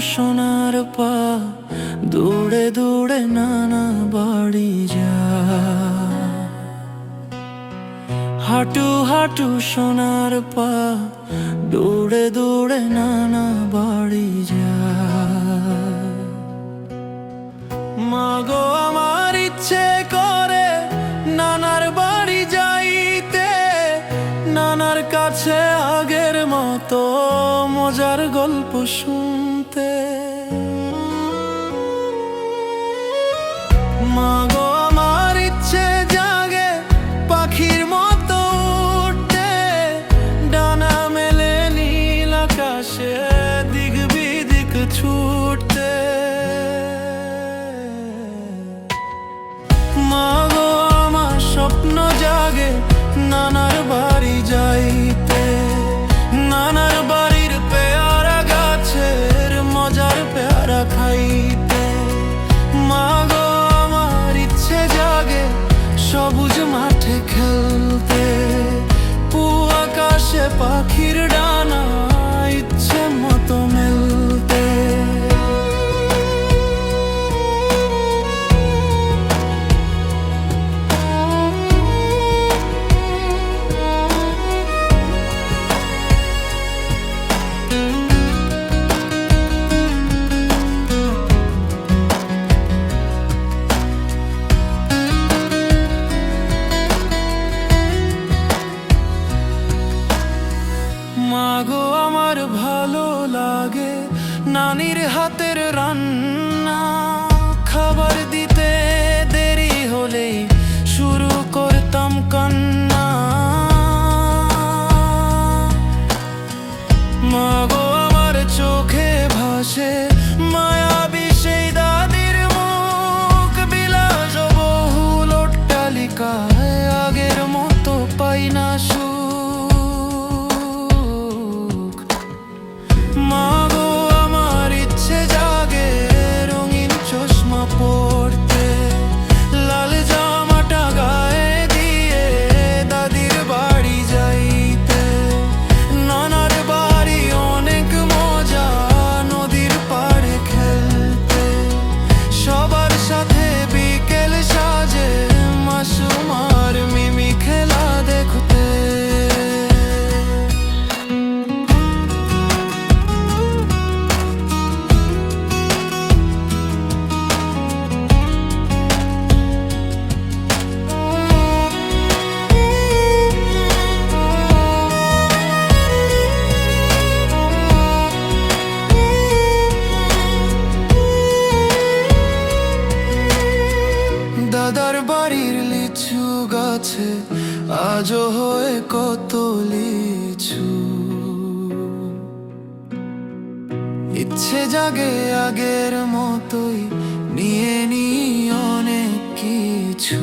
সোনার পা, দৌড়ে দৌড়ে নানা বাড়ি যা। হাঁটু হাঁটু সোনার পা, দৌড়ে দৌড়ে নানা বাড়ি যা। মাগো, আমার ইচ্ছে মতো মজার গল্প শুনতে। ইচ্ছে জাগে পাখির মতো ডানা মেলে ছুটতে। পাখির one. গাছে আজও হয়ে কত লিছু। ইচ্ছে জাগে আগের মতোই নিয়ে নি অনেক কিছু।